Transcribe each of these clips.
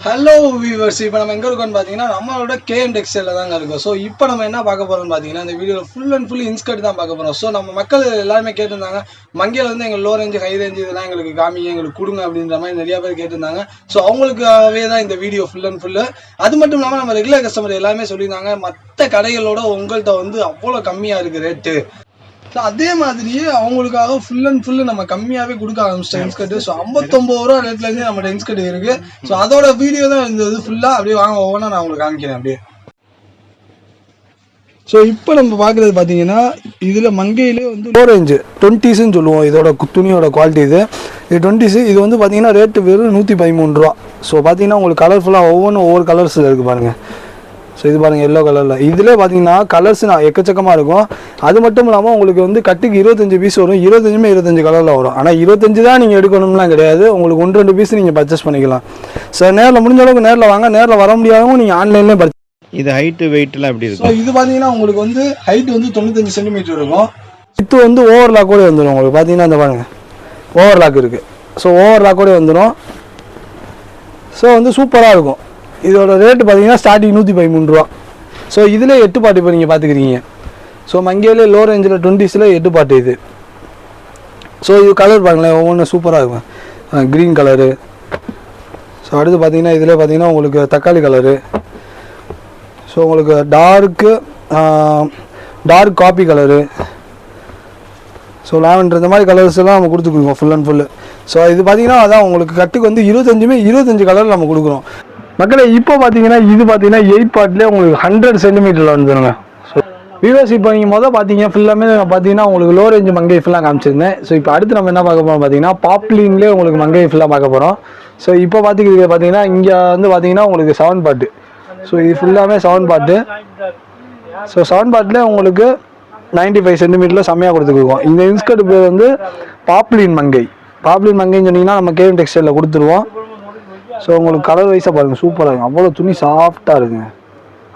Hello viewers இப்போ நம்ம எங்கே இருக்கோம்னு பார்த்தீங்கன்னா நம்மளோட கேஎம் டெக்ஸ்டைலில் தாங்க இருக்கும். ஸோ இப்போ நம்ம என்ன பார்க்க போகிறோம்னு பார்த்தீங்கன்னா இந்த வீடியோவில் ஃபுல் அண்ட் ஃபுல் இன்ஸ்கர்ட் தான் பார்க்க போகிறோம் ஸோ நம்ம மக்கள் எல்லாருமே கேட்டிருந்தாங்க மங்கையில் வந்து எங்கள் லோ ரேஞ்சு ஹை ரேஞ்சு இதெல்லாம் எங்களுக்கு காமிங்க எங்களுக்கு கொடுங்க அப்படின்ற மாதிரி நிறையா பேர் கேட்டிருந்தாங்க. ஸோ அவங்களுக்காகவே தான் இந்த வீடியோ ஃபுல் அண்ட் ஃபுல்லு அது மட்டும் இல்லாமல் நம்ம ரெகுலர் கஸ்டமர் எல்லாமே சொல்லியிருந்தாங்க மற்ற கடைகளோட உங்கள்கிட்ட வந்து அவ்வளோ கம்மியாக இருக்குது ரேட்டு ஸோ அதே மாதிரியே அவங்களுக்காக ஃபுல் அண்ட் ஃபுல்லு நம்ம கம்மியாகவே கொடுக்க ஆரம்பிச்சிட்டோம் இன்ஸ்கர்ட் ஸோ ஐம்பத்தொம்பது ரூபா ரேட்லேருந்து நம்ம இன்ஸ்கர்ட் இருக்கு. ஸோ அதோட வீடியோ தான் இருந்தது ஃபுல்லாக அப்படியே வாங்க ஒவ்வொன்றா நான் உங்களுக்கு காமிக்கிறேன் அப்படியே. ஸோ இப்போ நம்ம பார்க்குறது பார்த்தீங்கன்னா இதில் மங்கையிலே வந்து லோ ரேஞ்சு டுவெண்ட்டிஸ்ன்னு சொல்லுவோம். இதோட துணியோட குவாலிட்டி இது. இது டுவெண்ட்டிஸு இது வந்து பார்த்தீங்கன்னா ரேட்டு வெறும் நூற்றி பதிமூணு ரூபா. ஸோ பார்த்தீங்கன்னா உங்களுக்கு கலர்ஃபுல்லாக ஒவ்வொன்றும் ஒவ்வொரு கலர்ஸில் இருக்குது பாருங்கள் ஸோ இது பாருங்கள் எல்லோ கலரில் இதில் பார்த்தீங்கன்னா கலர்ஸ் நான் எக்கச்சக்கமாக இருக்கும். அது மட்டும் இல்லாமல் உங்களுக்கு வந்து கட்டுக்கு இருபத்தஞ்சு பீஸ் வரும். இருபத்தஞ்சுமே இருபத்தஞ்சு கலரில் வரும். ஆனால் இருபத்தஞ்சு தான் நீங்கள் எடுக்கணும்லாம் கிடையாது. உங்களுக்கு ஒன்று ரெண்டு பீஸ் நீங்கள் பர்ச்சேஸ் பண்ணிக்கலாம். ஸோ நேரில் முடிஞ்ச அளவுக்கு நேரில் வாங்க. நேரில் வர முடியாதவங்க நீங்கள் ஆன்லைன்லேயே பர்ச்சேஸ் இது ஹைட்டு வெயிட்லாம் எப்படி ஸோ இருக்கும் இது பார்த்தீங்கன்னா உங்களுக்கு வந்து ஹைட் வந்து தொண்ணூத்தஞ்சு சென்டிமீட்டர் இருக்கும். வித்து வந்து ஓவர்லாக் கூட வந்துடும் உங்களுக்கு. பார்த்தீங்கன்னா இந்த பாருங்க. ஓவர்லாக் இருக்குது ஸோ ஓவர்லாக் கூட வந்துடும் ஸோ வந்து சூப்பராக இருக்கும். இதோட ரேட்டு பார்த்தீங்கன்னா ஸ்டார்டிங் நூற்றி பதிமூணு ரூபா. ஸோ இதில் எட்டு பாட்டு இப்போ நீங்கள் பார்த்துக்கிறீங்க ஸோ மங்கையிலே லோ ரேஞ்சில் டுவெண்ட்டிஸில் எட்டு பாட்டு இது. ஸோ இது கலர் பாருங்களேன் ஒவ்வொன்றும் சூப்பராக இருக்கும். க்ரீன் கலரு ஸோ அடுத்து பார்த்தீங்கன்னா இதில் பார்த்தீங்கன்னா உங்களுக்கு தக்காளி கலரு ஸோ உங்களுக்கு dark dark coffee colour so lavender இந்த மாதிரி கலர்ஸ் எல்லாம் நம்ம கொடுத்துக்குவோம் ஃபுல் அண்ட் ஃபுல்லு ஸோ இது பார்த்தீங்கன்னா அதான் உங்களுக்கு கட்டுக்கு வந்து இருபத்தஞ்சுமே இருபத்தஞ்சு கலர் நம்ம கொடுக்குறோம். மக்களே இப்போ பார்த்தீங்கன்னா இது பார்த்தீங்கன்னா எயிட் பார்ட்லேயே உங்களுக்கு ஹண்ட்ரட் சென்டிமீட்டரில் வந்துடுங்க ஸோ வியூவர்ஸ் இப்போ நீங்கள் மொதல் பார்த்தீங்க ஃபுல்லாமே பார்த்தீங்கன்னா உங்களுக்கு லோ ரேஞ்ச் மங்கை ஃபுல்லாக காமிச்சிருந்தேன். ஸோ இப்போ அடுத்து நம்ம என்ன பார்க்க போகிறோம் பார்த்தீங்கன்னா பாப்லின்லேயே உங்களுக்கு மங்கை ஃபுல்லாக பார்க்க போகிறோம் ஸோ இப்போ பார்த்துக்கிறது பார்த்தீங்கன்னா இங்கே வந்து பார்த்தீங்கன்னா உங்களுக்கு செவன் பாட்டு ஸோ இது ஃபுல்லாமே செவன் பாட்டு ஸோ செவன் பாட்டில் உங்களுக்கு 95 ஃபைவ் சென்டிமீட்டரில் செம்மையாக கொடுத்துருக்கோம். இந்த இன்ஸ்கர்ட் பேர் வந்து பாப்லின் மங்கை. பாப்லின் மங்கைன்னு சொன்னீங்கன்னா நம்ம கேவன் டெக்ஸ்டைலில் கொடுத்துருவோம். ஸோ உங்களுக்கு கலர் வைஸாக பாருங்கள் சூப்பராக இருக்கும். அவ்வளோ துணி சாஃப்டாக இருக்குங்க.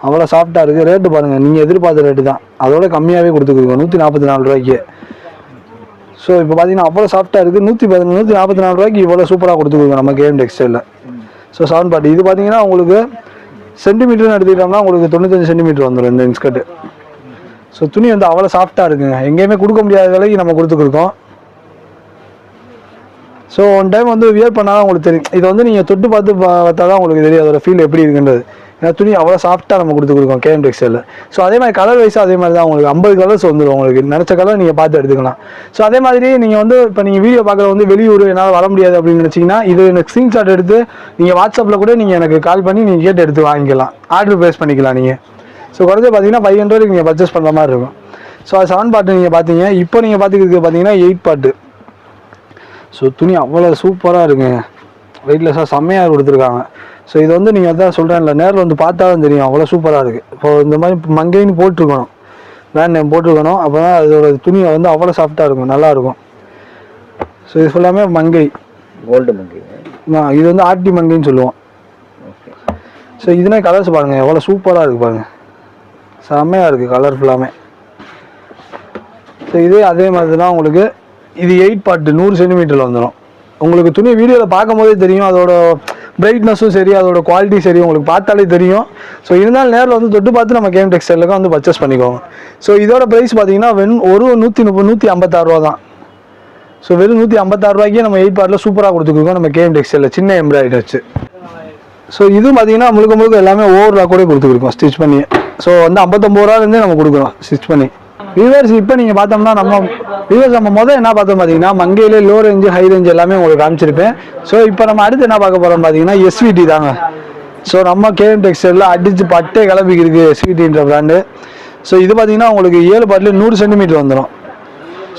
அவ்வளோ சாஃப்டாக இருக்குது ரேட்டு பாருங்கள் நீங்கள் எதிர்பார்த்த ரேட்டு தான். அதோட கம்மியாகவே கொடுத்துருக்கோம் நூற்றி நாற்பத்தி நாலு ரூபாய்க்கு. ஸோ இப்போ பார்த்தீங்கன்னா அவ்வளோ சாஃப்டாக இருக்குது நூற்றி பதினஞ்சு நூற்றி நாற்பத்தி நாலு ரூபாய்க்கு இவ்வளோ சூப்பராக கொடுத்துருக்கோம் நம்ம கேஎம் டெக்ஸ்டைலில் ஸோ செவன் பார்ட்டி இது பார்த்தீங்கன்னா உங்களுக்கு சென்டிமீட்டர்னு எடுத்துக்கிட்டோம்னா உங்களுக்கு தொண்ணூத்தஞ்சு சென்டிமீட்டர் வந்துடும் இந்த இன்ஸ்கர்ட்டு ஸோ துணி வந்து அவ்வளோ சாஃப்டாக இருக்குங்க. எங்கேயுமே கொடுக்க முடியாத விலைக்கு நம்ம கொடுத்துருக்கோம் ஸோ ஒன் டைம் வந்து வியர் பண்ணாதான் உங்களுக்கு தெரியும். இது வந்து நீங்கள் தொட்டு பார்த்து பார்த்தா தான் உங்களுக்கு தெரியும். அதோட ஃபீல் எப்படி இருக்குன்றது. ஏன்னா துணி அவ்வளோ சாஃப்ட்டாக நம்ம கொடுத்து கொடுக்கோம் கேஎம் டெக்ஸ்டைலில் ஸோ அதே மாதிரி கலர் வைஸாக அதே மாதிரி தான் உங்களுக்கு ஐம்பது கலர்ஸ் வந்துடும் உங்களுக்கு. நினச்ச கலர் நீங்கள் பார்த்து எடுத்துக்கலாம். ஸோ அதே மாதிரி நீங்கள் வந்து இப்போ நீங்கள் வீடியோ பார்க்குற வந்து வெளியூர் என்னால் வர முடியாது அப்படின்னு நினச்சிங்கன்னா இது எனக்கு ஸ்க்ரீன்ஷாட் எடுத்து நீங்கள் வாட்ஸ்அப்பில் கூட நீங்கள் எனக்கு கால் பண்ணி நீங்கள் கேட்டு எடுத்து வாங்கிக்கலாம். ஆர்டர் ப்ளேஸ் பண்ணிக்கலாம் நீங்கள் ஸோ குறைஞ்ச பார்த்தீங்கன்னா ஃபைவ் ஹண்ட்ரட் நீங்கள் பர்ச்சேஸ் பண்ணுற மாதிரி இருக்கும். ஸோ அது செவன் பாட்டு நீங்கள் பார்த்தீங்க. இப்போ நீங்கள் பார்த்துக்கிறது பார்த்தீங்கன்னா எயிட் பாட்டு ஸோ துணி அவ்வளோ சூப்பராக இருக்குங்க. வெயிட்லெஸ்ஸாக செம்மையாக கொடுத்துருக்காங்க ஸோ இது வந்து நீங்கள் அதான் சொல்கிறேன்ல நேரில் வந்து பார்த்தா தான் தெரியும் அவ்வளோ சூப்பராக இருக்குது இப்போ இந்த மாதிரி மங்கைன்னு போட்டிருக்கணும். வேன் நேம் போட்டிருக்கணும் அப்போ தான் அதோட துணி வந்து அவ்வளோ சாஃப்டாக இருக்கும் நல்லா இருக்கும். ஸோ இது ஃபுல்லாமே மங்கை. கோல்டு மங்கி. ஆ, இது வந்து ஆட்டி மங்கைன்னு சொல்லுவோம். ஸோ இதுனே கலர்ஸ் பாருங்கள் எவ்வளோ சூப்பராக இருக்குது பாருங்கள் செம்மையாக இருக்குது கலர் ஃபுல்லாமே ஸோ இதே அதே மாதிரி தான் உங்களுக்கு இது எயிட் பார்ட்டு நூறு சென்டிமீட்டரில் வந்துடும் உங்களுக்கு துணி வீடியோவில் பார்க்கும்போதே தெரியும் அதோட பிரைட்னஸும் சரி அதோட குவாலிட்டி சரி உங்களுக்கு பார்த்தாலே தெரியும். ஸோ இருந்தாலும் நேரில் வந்து தொட்டு பார்த்து நம்ம கேம் டெக்ஸ்டைலுக்கு வந்து பர்ச்சேஸ் பண்ணிக்கோங்க. ஸோ இதோட ப்ரைஸ் பார்த்தீங்கன்னா வெண் ஒரு நூற்றி முப்பது நூற்றி ஐம்பத்தாறு ரூபா தான். ஸோ வெறும் நூற்றி ஐம்பத்தாறு ரூபாய்க்கே நம்ம எயிட் பார்ட்டில் சூப்பராக கொடுத்துருக்கோம் நம்ம கேம் டெக்ஸ்டைலில் சின்ன எம்ப்ராய்டரி வச்சு ஸோ இது பார்த்தீங்கன்னா முழுக்க முழுக்க எல்லாமே ஓவர்லாக் கூட கொடுத்துருக்கோம் ஸ்டிச் பண்ணி ஸோ வந்து ஐம்பத்தொம்பது ரூபாலேருந்தே நம்ம கொடுக்குறோம் ஸ்டிச் பண்ணி. வியூவர்ஸ் இப்போ நீங்கள் பார்த்தோம்னா நம்ம வியூவர்ஸ் நம்ம முதல் என்ன பார்த்தோம் பார்த்தீங்கன்னா மங்கையிலே லோ ரேஞ்சு ஹை ரேஞ்ச் எல்லாமே உங்களுக்கு காமிச்சிருப்பேன். ஸோ இப்போ நம்ம அடுத்து என்ன பார்க்க போகிறோம் பார்த்தீங்கன்னா எஸ்விடி தாங்க. ஸோ நம்ம கேஎம் டெக்ஸ்டைலில் அடித்து பட்டே கிளம்பிக்கிருக்கு எஸ்விடின்ற பிராண்டு ஸோ இது பார்த்தீங்கன்னா உங்களுக்கு ஏழு பாட்டில் நூறு சென்டிமீட்டர் வந்துடும்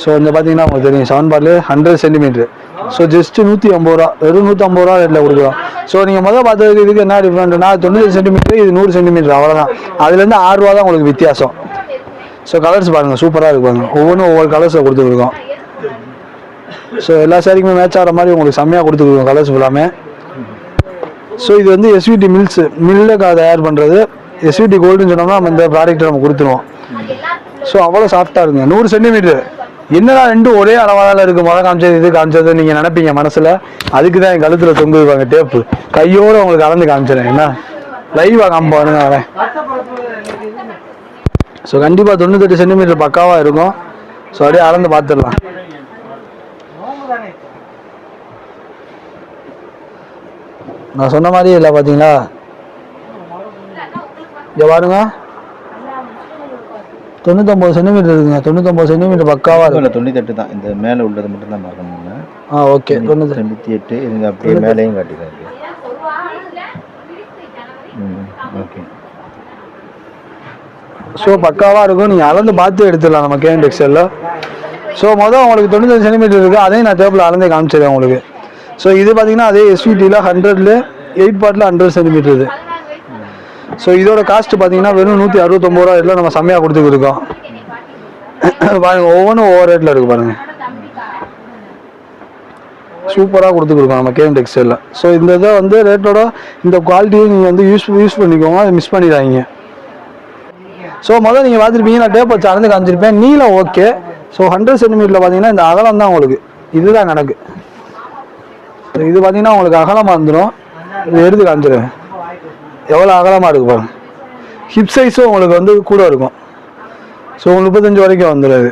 ஸோ இந்த பார்த்தீங்கன்னா உங்களுக்கு தெரியும். செவன் பாட்டில் ஹண்ட்ரட் சென்டிமீட்டர் ஸோ ஜஸ்ட் நூற்றி ஐம்பது ரூபா வெறும் நூற்றம்பது ரூபா ரேட்டில் கொடுக்குறோம். ஸோ நீங்கள் முதல் பார்த்ததுக்கு இதுக்கு என்ன டிஃப்ரெண்ட்னா தொண்ணூறு சென்டிமீட்டர் இது நூறு சென்டிமீட்டர் அவ்வளோதான் அதுலேருந்து ஆறு ரூபா தான் உங்களுக்கு வித்தியாசம். ஸோ கலர்ஸ் பாருங்கள் சூப்பராக இருக்கு பாருங்கள் ஒவ்வொன்றும் ஒவ்வொரு கலர்ஸில் கொடுத்துருக்கோம் ஸோ எல்லா சாரிக்குமே மேட்ச் ஆகிற மாதிரி உங்களுக்கு செம்மையாக கொடுத்துருக்கோம் கலர்ஸ் ஃபுல்லாமே ஸோ இது வந்து எஸ்விடி மில்ஸ் மில்லுக்கு தயார் பண்ணுறது எஸ்விடி கோல்டுன்னு சொன்னோம்னா நம்ம இந்த ப்ராடக்ட்டை நம்ம கொடுத்துருவோம். ஸோ அவ்வளோ சாஃப்டாக இருக்குங்க. நூறு சென்டிமீட்டர் என்னடா ரெண்டும் ஒரே அளவாக இருக்கு? முத காமிச்சது இது காமிச்சது நீங்கள் நினைப்பீங்க மனசில். அதுக்கு தான் என் கழுத்தில் தொங்குவாங்க டேப்பு கையோடு உங்களுக்கு அளந்து காமிச்சிடறேன். என்ன? லைவாக காம்ப வரேன் ஸோ கண்டிப்பாக தொண்ணூத்தெட்டு சென்டிமீட்டர் பக்காவாக இருக்கும். ஸோ அப்படியே அளந்து பார்த்துடலாம். நான் சொன்ன மாதிரியே இல்லை பார்த்தீங்களா? இங்கே பாருங்க. தொண்ணூத்தொம்பது சென்டிமீட்டர் இருக்குங்க. தொண்ணூத்தொம்பது சென்டிமீட்டர் பக்காவாக இருக்கும் தொண்ணூத்தெட்டு தான். இந்த மேலே உள்ளது மட்டும் தான் பார்க்கணுங்க ஆ ஓகே. தொண்ணூத்தி தொண்ணூற்றி எட்டு இதுங்க அப்படியே மேலேயும் காட்டிக்காங்க ம் ஓகே. ஸோ பக்காவாக இருக்கும். நீங்கள் அளந்து பார்த்து எடுத்துடலாம் நம்ம கேன் டெக்ஸ்டைலில் ஸோ மொதல் உங்களுக்கு தொண்ணூத்தஞ்சு சென்டிமீட்டர் இருக்குது அதையும் நான் டேபிள் அளந்தே காமிச்சிடுறேன் உங்களுக்கு. ஸோ இது பார்த்தீங்கன்னா அதே எஸ்விடியில் ஹண்ட்ரட்ல எயிட் பார்ட்டில் ஹண்ட்ரட் சென்டிமீட்டர் இது. ஸோ இதோட காஸ்ட் பார்த்தீங்கன்னா வெறும் நூற்றி அறுபத்தொம்பது ரூபா ரேட்டில் நம்ம செம்மையாக கொடுத்துருக்கோம் பாருங்க ஒவ்வொன்றும் ஒவ்வொரு ரேட்டில் இருக்குது பாருங்கள் சூப்பராக கொடுத்துருக்கோம் நம்ம கேஎம் டெக்ஸ்டைலில் ஸோ இந்த இதை வந்து ரேட்டோட இந்த குவாலிட்டியை நீங்கள் வந்து யூஸ் யூஸ் பண்ணிக்கோங்க. அதை மிஸ் பண்ணிடாதீங்க. ஸோ முதல்ல நீங்கள் பார்த்துருப்பீங்க நான் டேப் வச்சு அளந்து காமிச்சிருப்பேன். நீளம் ஓகே ஸோ ஹண்ட்ரட் சென்டிமீட்டரில் பார்த்தீங்கன்னா இந்த அகலம் தான் உங்களுக்கு. இதுதான் கணக்கு இது பார்த்தீங்கன்னா உங்களுக்கு அகலமாக வந்துடும் இது எடுத்து காமிச்சிருவேன். எவ்வளோ அகலமாக இருக்கு பாருங்கள் ஹிப் சைஸும் உங்களுக்கு வந்து கூட இருக்கும். ஸோ முப்பத்தஞ்சு வரைக்கும் வந்துடும் இது.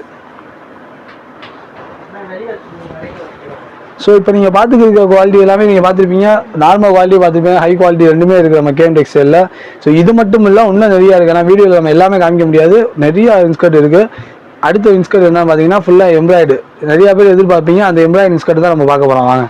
ஸோ இப்போ நீங்கள் பார்த்துக்கிற குவாலிட்டி எல்லாமே நீங்கள் பார்த்துருப்பீங்க. நார்மல் குவாலிட்டி பார்த்துருப்பீங்க. ஹை குவாலிட்டி ரெண்டுமே இருக்குது நம்ம கேம் டெக்ஸ்டைலில் ஸோ இது மட்டும் இல்லை இன்னும் நிறையா இருக்குது ஏன்னா வீடியோவில் நம்ம எல்லாமே காமிக்க முடியாது. நிறையா இன்ஸ்கர்ட் இருக்குது அடுத்த இன்ஸ்கர்ட் என்ன பார்த்தீங்கன்னா ஃபுல்லாக எம்ப்ராய்டு நிறையா பேர் எதிர்பார்ப்பீங்க. அந்த எம்ப்ராய்டு இன்ஸ்கர்ட் தான் நம்ம பார்க்க போகிறோம் வாங்க.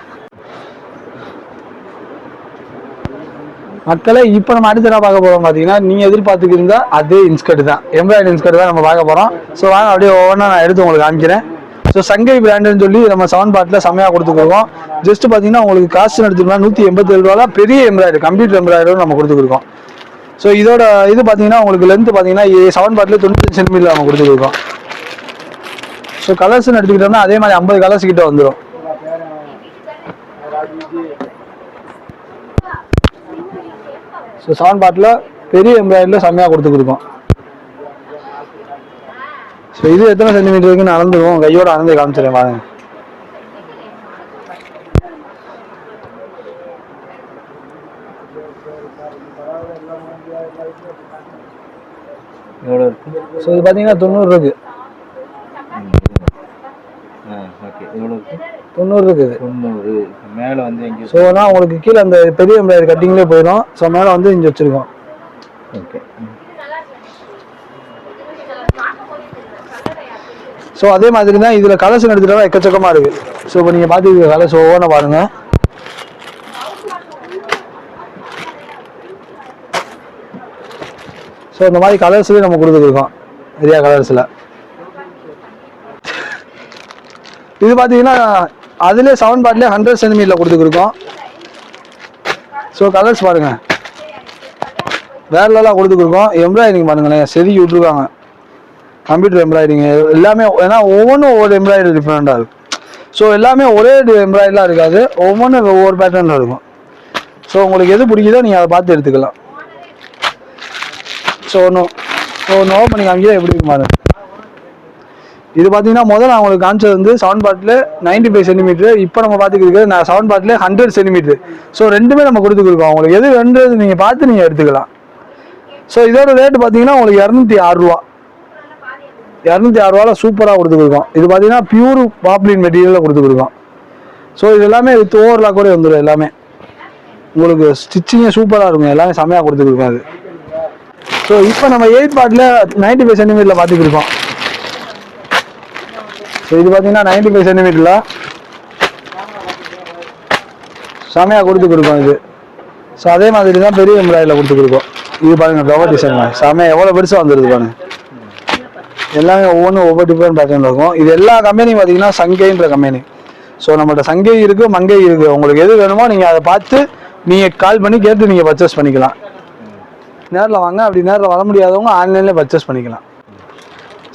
மக்களை இப்போ நம்ம அடுத்த என்ன பார்க்க போகிறோம் பார்த்தீங்கன்னா நீங்கள் எதிர்பார்த்துக்கிருந்தா அதே இன்ஸ்கர்ட் தான். எம்ப்ராய்டு இன்ஸ்கர்ட் தான் நம்ம பார்க்க போகிறோம் ஸோ வாங்க அப்படியே ஒவ்வொன்றா நான் எடுத்து உங்களுக்கு காமிக்கிறேன். ஸோ சங்கை பிராண்டுன்னு சொல்லி நம்ம செவன் பாட்டில் செம்மையாக கொடுத்துருக்கோம் ஜஸ்ட் பார்த்தீங்கன்னா உங்களுக்கு காசு எடுத்துக்கலாம் நூற்றி எண்பத்தேழு ரூபா பெரிய எம்ப்ராய்டு கம்ப்யூட்டர் எம்ப்ராய்டரும் நம்ம கொடுத்துருக்கோம் ஸோ இதோட இது பார்த்தீங்கன்னா உங்களுக்கு லென்த் பார்த்தீங்கன்னா செவன் பாட்டில் தொண்ணூற்றி சென்டிமீட்டர் நம்ம கொடுத்துருக்கோம் ஸோ கலர்ஸ்னு எடுத்துக்கிட்டோம்னா அதே மாதிரி ஐம்பது கலர்ஸ் கிட்ட வந்துடும் ஸோ செவன் பாட்டில் பெரிய எம்ப்ராய்டரியில் செம்மையாக கொடுத்துருக்கோம் ஸோ இது எத்தனை சென்டிமீட்டர் இருக்குன்னு அளந்துருவோம்? கையோட அளந்து காமிச்சிடறேன் பாருங்க எவ்வளோ இருக்கு? ஸோ இது பார்த்தீங்கன்னா தொண்ணூறு இருக்கு. ஆ ஓகே எவ்வளோ இருக்கு? தொண்ணூறு இருக்குது. தொண்ணூறு. மேலே வந்து எங்கேயும் ஸோ உங்களுக்கு கீழே அந்த பெரிய கட்டிங்லேயே போயிடும். ஸோ மேலே வந்து இங்கே வச்சுருக்கோம். ஓகே ஸோ அதே மாதிரி தான் இதில் கலசம் எடுத்துகிட்டா எக்கச்சக்கமாக இருக்குது ஸோ இப்போ நீங்கள் பார்த்துக்க கலசம் ஒவ்வொன்றும் பாருங்கள் ஸோ இந்த மாதிரி கலர்ஸ்லேயும் நம்ம கொடுத்துருக்கோம் நிறையா கலர்ஸில் இது பார்த்தீங்கன்னா அதுலேயே செவன் பாட்லேயே ஹண்ட்ரட் சென்டிமீட்டரில் கொடுத்துருக்கோம் ஸோ கலர்ஸ் பாருங்கள் வேறு லெவலாக கொடுத்துருக்கோம் எம்ப்ராய்டிங் பாருங்களேன் செதுக்கி விட்ருக்காங்க கம்ப்யூட்டர் எம்ப்ராய்டிங் எல்லாமே ஏன்னா ஒவ்வொன்றும் ஒவ்வொரு எம்ப்ராய்டரி டிஃப்ரெண்ட்டாக இருக்கும். ஸோ எல்லாமே ஒரே எம்ப்ராய்டரிலாம் இருக்காது ஒவ்வொன்றும் ஒவ்வொரு பேட்டர்னில் இருக்கும். ஸோ உங்களுக்கு எது பிடிக்குதோ நீங்கள் அதை பார்த்து எடுத்துக்கலாம். ஸோ ஒன்று ஸோ ஒன்று ஓப்பன் பண்ணி காமிக்க எப்படி இருக்கு இது பார்த்தீங்கன்னா முதல்ல நான் உங்களுக்கு காமிச்சது வந்து செவன் பாட்டில் நைன்டி ஃபைவ் சென்டிமீட்டர் இப்போ நம்ம பார்த்துக்கிறது நான் செவன் பாட்டில் ஹண்ட்ரட் சென்டிமீட்டர் ஸோ ரெண்டுமே நம்ம கொடுத்துருக்கோம் உங்களுக்கு எது வேண்டது நீங்கள் பார்த்து நீங்கள் எடுத்துக்கலாம். ஸோ இதோட ரேட்டு பார்த்தீங்கன்னா உங்களுக்கு இரநூத்தி ஆறு ரூபா. இரநூத்தி ஆறு ரூபாவில் சூப்பராக கொடுத்துருக்கோம் இது பார்த்தீங்கன்னா பியூர் பாப்ளின் மெட்டீரியலில் கொடுத்துருக்கோம் ஸோ இது எல்லாமே வித் ஓவர்லாக் கூட வந்துடும் எல்லாமே. உங்களுக்கு ஸ்டிச்சிங்கே சூப்பராக இருக்கும். எல்லாமே செம்மையாக கொடுத்துருக்கோம் அது ஸோ இப்போ நம்ம எயிட் பார்ட்டில் நைன்டி ஃபைவ் சென்டிமீட்டரில் பார்த்துக்கிருக்கோம் ஸோ இது பார்த்தீங்கன்னா நைன்டி ஃபைவ் சென்டிமீட்டரில் செமையாக கொடுத்துருக்கோம் இது. ஸோ அதே மாதிரி தான் பெரிய எம்ப்ராய்டில் கொடுத்துருக்கோம் இது பாருங்கள் ஃப்ளவர் டிசைன் செமையாக எவ்வளோ பெருசாக வந்துருது பாருங்கள் எல்லாமே ஒவ்வொன்றும் ஒவ்வொரு டிஃப்ரெண்ட் பேட்டர்னில் இருக்கும். இது எல்லா கம்பெனியும் பார்த்தீங்கன்னா சங்கைன்ற கம்பெனி ஸோ நம்மள்ட்ட சங்கை இருக்குது மங்கை இருக்குது உங்களுக்கு எது வேணுமோ நீங்கள் அதை பார்த்து நீங்கள் கால் பண்ணி கேட்டு நீங்கள் பர்ச்சேஸ் பண்ணிக்கலாம். நேரில் வாங்க. அப்படி நேரில் வர முடியாதவங்க ஆன்லைனில் பர்ச்சேஸ் பண்ணிக்கலாம்.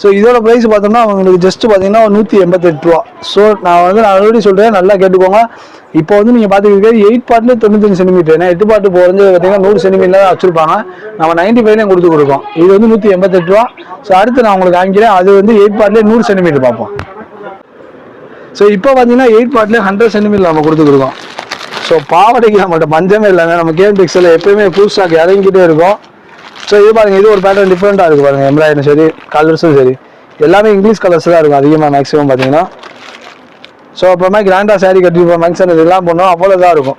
ஸோ இதோட ப்ரைஸ் பார்த்தோம்னா அவங்களுக்கு ஜஸ்ட் பார்த்தீங்கன்னா ஒரு நூற்றி எண்பத்தெட்டு ரூபா. ஸோ நான் வந்து நான் ஆல்ரெடி சொல்கிறேன் நல்லா கேட்டுக்கோங்க. இப்போ வந்து நீங்கள் பார்த்துக்கிட்டு எயிட் பாட்டில் தொண்ணூத்தஞ்சு சென்டிமீட்டர் ஏன்னா எட்டு பாட்டு குறைஞ்சது பார்த்தீங்கன்னா நூறு சென்டிமீட்டர் தான் வச்சுருப்பாங்க. நம்ம நைன்டி ஃபைவ்லேயும் கொடுத்து கொடுக்கோம் இது வந்து நூற்றி எண்பத்தெட்டு ரூபா. ஸோ அடுத்து நான் உங்களுக்கு காமிக்கிறேன் அது வந்து எயிட் பார்ட்லேயே நூறு சென்டிமீட்டர் பார்ப்போம். ஸோ இப்போ பார்த்தீங்கன்னா எயிட் பார்ட்லேயே ஹண்ட்ரட் சென்டிமீட்டர் நம்ம கொடுத்துருக்கோம் ஸோ பாவாடைக்கு நம்மகிட்ட பஞ்சமே இல்லைங்க நம்ம கேம் டெக்ஸில் எப்பயுமே ஃபுல் ஸ்டாக் இறங்கிட்டே இருக்கும். ஸோ இது பாருங்கள் இது ஒரு பேட்டர்ன் டிஃப்ரெண்ட்டாக இருக்குது பாருங்கள் எம்ப்ராய்டரி சரி கலர்ஸும் சரி. எல்லாமே இங்கிலீஷ் கலர்ஸ் தான் இருக்கும் அதிகமாக மேக்ஸிமம் பார்த்தீங்கன்னா ஸோ அப்புறமா கிராண்டாக saree கட்டி ஃபங்க்ஷன் இதெல்லாம் பண்ணோம் அவ்வளோ தான் இருக்கும்.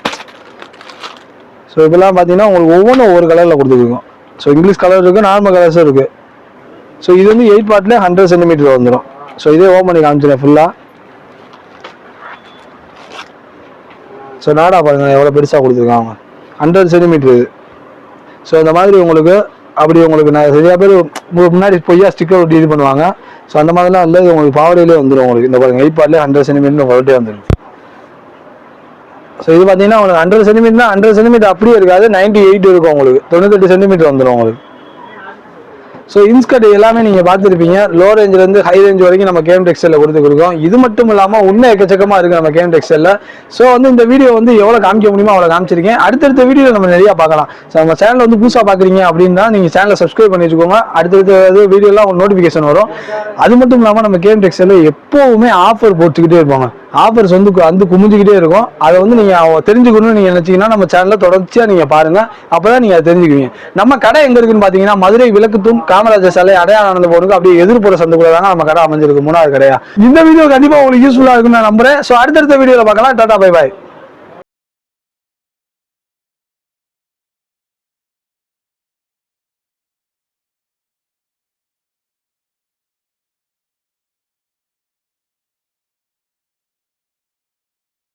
ஸோ இதெல்லாம் பார்த்தீங்கன்னா உங்களுக்கு ஒவ்வொன்றும் ஒவ்வொரு கலரில் கொடுத்துருக்கோம். ஸோ இங்கிலீஷ் கலர் இருக்குது நார்மல் கலர்ஸும் இருக்குது ஸோ இது வந்து எயிட் பார்ட்லேயே ஹண்ட்ரட் சென்டிமீட்டர் வந்துடும் ஸோ இதே ஓப்பன் பண்ணி காமிச்சிடேன் ஃபுல்லாக ஸோ நாடா பாருங்கள் எவ்வளோ பெருசாக கொடுத்துருக்காங்க. ஹண்ட்ரட் சென்டிமீட்டர் இது. ஸோ இந்த மாதிரி உங்களுக்கு அப்படி உங்களுக்கு நான் நிறையா பேர் முன்னாடி பொய்யா ஸ்டிக்கர் ஒட்டி இது பண்ணுவாங்க. ஸோ அந்த மாதிரிலாம் இல்லை உங்களுக்கு பாவடையிலே வந்துடும் உங்களுக்கு. இந்த பாருங்க எயிட் பார்ட்லேயே ஹண்ட்ரட் சென்டிமீட்டர் ஒரட்டே வந்துடும் ஸோ இது பார்த்தீங்கன்னா உங்களுக்கு ஹண்ட்ரட் சென்டிமீட்டர்னா ஹண்ட்ரட் சென்டிமீட்டர் அப்படியே இருக்காது 98 எயிட் இருக்கும் உங்களுக்கு. தொண்ணூத்தெட்டு சென்டிமீட்டர் வந்துடும் உங்களுக்கு. ஸோ இன்ஸ்கட் எல்லாமே நீங்கள் பார்த்துருப்பீங்க. லோ ரேஞ்சிலேருந்து ஹை ரேஞ்ச் வரைக்கும் நம்ம கேம் டெக்ஸ்டைலில் கொடுத்து கொடுக்கோம். இது மட்டும் இல்லாமல் இன்னும் எக்கச்சக்கமாக இருக்குது நம்ம கேம் டெக்ஸ்டைலில் ஸோ வந்து இந்த வீடியோ வந்து எவ்வளோ காமிக்க முடியுமோ அவ்வளோ காமிச்சிருக்கேன். அடுத்தடுத்த வீடியோ நம்ம நிறையா பார்க்கலாம். ஸோ நம்ம சேனல் வந்து புதுசாக பார்க்குறீங்க அப்படின்னா நீங்கள் சேனலை சப்ஸ்கிரைப் பண்ணி வச்சுக்கோங்க. அடுத்தடுத்த வீடியோலாம் நோட்டிஃபிகேஷன் வரும். அது மட்டும் இல்லாமல் நம்ம கேம் டெக்ஸ்டைலில் எப்போவுமே ஆஃபர் போட்டுக்கிட்டே இருப்பாங்க. ஆஃபர்ஸ் வந்து கு- வந்து குமிஞ்சிக்கிட்டே இருக்கும். அதை வந்து நீங்கள் தெரிஞ்சுக்கணும்னு நீங்கள் நினச்சிங்கன்னா நம்ம சேனலில் தொடர்ச்சியாக நீங்கள் பாருங்கள் அப்போ தான் நீங்கள் அதை தெரிஞ்சுக்குவீங்க. நம்ம கடை எங்கே இருக்குன்னு பார்த்தீங்கன்னா மதுரை விளக்குத்தும் காமராஜர் சாலை அடையாளம் போனுக்கு அப்படியே எதிர்ப்புற சந்துக்குள்ள தாங்க நம்ம கடை அமைஞ்சிருக்கு. மூணாவது கடையா. இந்த வீடியோ கண்டிப்பாக உங்களுக்கு யூஸ்ஃபுல்லாக இருக்குன்னு நான் நம்புறேன். ஸோ அடுத்தடுத்த வீடியோவில் பார்க்கலாம். Tata bye bye